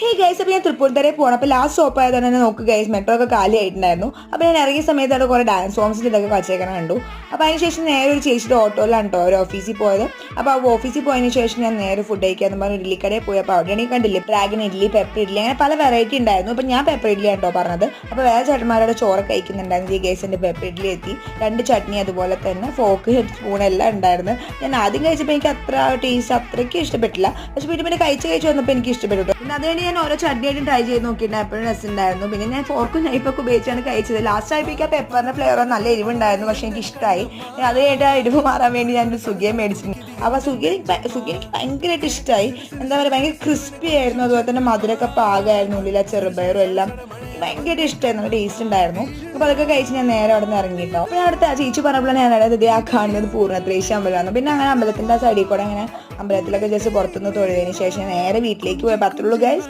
Hey guys അപ്പോൾ ഞാൻ തൃപ്പൂണിത്തറയിൽ പോകണം അപ്പോൾ ലാസ്റ്റ് സ്റ്റോപ്പ് ആയത് തന്നെ നോക്ക് ഗൈസ് മെട്രോ ഒക്കെ കാലി ആയിട്ടുണ്ടായിരുന്നു അപ്പോൾ ഞാൻ ഇറങ്ങിയ സമയത്ത് അവിടെ കുറേ ഡാൻസ് ഫോംസിന്റെ ഇതൊക്കെ വച്ചേക്കണം കണ്ടു. അപ്പോൾ അതിനുശേഷം നേരെ ഒരു ചേച്ചിയുടെ ഓട്ടോയിലാണ് കേട്ടോ ഒരു ഓഫീസിൽ പോയത്. അപ്പോൾ ആ ഓഫീസിൽ പോയതിന് ശേഷം ഞാൻ നേരെ ഫുഡ് കഴിക്കാന്ന് പറഞ്ഞ് ഇഡ്ലിക്കടയിൽ പോയി. അപ്പോൾ അവിടെയാണെങ്കിൽ കണ്ടില്ല ഡ്രാഗൺ ഇഡ്ഡലി പെപ്പർ ഇഡ്ഡലി അങ്ങനെ പല വെറൈറ്റി ഉണ്ടായിരുന്നു. അപ്പോൾ ഞാൻ പെപ്പർ ഇഡ്ലി കേട്ടോ പറഞ്ഞത്. അപ്പോൾ വേറെ ചേട്ടന്മാരുടെ ചോറ് കഴിക്കുന്നുണ്ടായിരുന്നു. ഈ ഗൈസിന്റെ പെപ്പർ ഇഡ്ഡലി എത്തി. രണ്ട് ചട്നി അതുപോലെ തന്നെ ഫോക്ക് സ്പൂൺ എല്ലാം ഉണ്ടായിരുന്നു. ഞാൻ ആദ്യം കഴിച്ചപ്പോൾ എനിക്ക് അത്ര ടേസ്റ്റ് അത്രയ്ക്ക് ഇഷ്ടപ്പെട്ടില്ല. പക്ഷെ പിന്നെ പിന്നെ കഴിച്ച് കഴിച്ച് വന്നപ്പോൾ എനിക്ക് ഇഷ്ടപ്പെട്ടു പിന്നെ പിന്നെ അതുകൊണ്ട് ഞാൻ ഓരോ ചട്ടിയായിട്ടും ട്രൈ ചെയ്ത് നോക്കിയിട്ട് എപ്പോഴും രസമുണ്ടായിരുന്നു. പിന്നെ ഞാൻ ഫോർക്കും നൈഫൊക്കെ ഉപയോഗിച്ചാണ് കഴിച്ചത്. ലാസ്റ്റ് ആയപ്പോൾ ആ പെപ്പറിന്റെ ഫ്ലേവർ നല്ല എരിവുണ്ടായിരുന്നു. പക്ഷെ എനിക്ക് ഇഷ്ടമായി അത് ആ എരിവ് മാറാൻ വേണ്ടി ഞാൻ ഒരു സുഖിയെ മേടിച്ചിട്ടുണ്ട്. അപ്പോൾ സുഖി സുഖി എനിക്ക് ഭയങ്കരമായിട്ട് ഇഷ്ടമായി എന്താ പറയുക ഭയങ്കര ക്രിസ്പി ആയിരുന്നു. അതുപോലെ തന്നെ മധുരമൊക്കെ പാകമായിരുന്നു. ഉള്ളിലെ ചെറുപയറും എല്ലാം ഭയങ്കര ഇഷ്ടമായിരുന്നു നല്ല ടേസ്റ്റ് ഉണ്ടായിരുന്നു. അപ്പോൾ അതൊക്കെ കഴിച്ച് ഞാൻ നേരെ അവിടെ നിന്ന് ഇറങ്ങിയിട്ടോ അപ്പോൾ ഞാൻ അടുത്ത ചേച്ചി പറഞ്ഞപ്പോൾ ഞാൻ അതായത് ഇതേ ആ കാണുന്നത് പൂർണത്രേശി അമ്പലമാണ് പിന്നെ അങ്ങനെ അമ്പലത്തിന്റെ ആ സൈഡിൽ കൂടെ അങ്ങനെ അമ്പലത്തിലൊക്കെ ജസ്റ്റ് പുറത്തുനിന്ന് തൊഴുതിന് ശേഷം നേരെ വീട്ടിലേക്ക് പോയ. പത്രമുള്ളൂ ഗൈസ്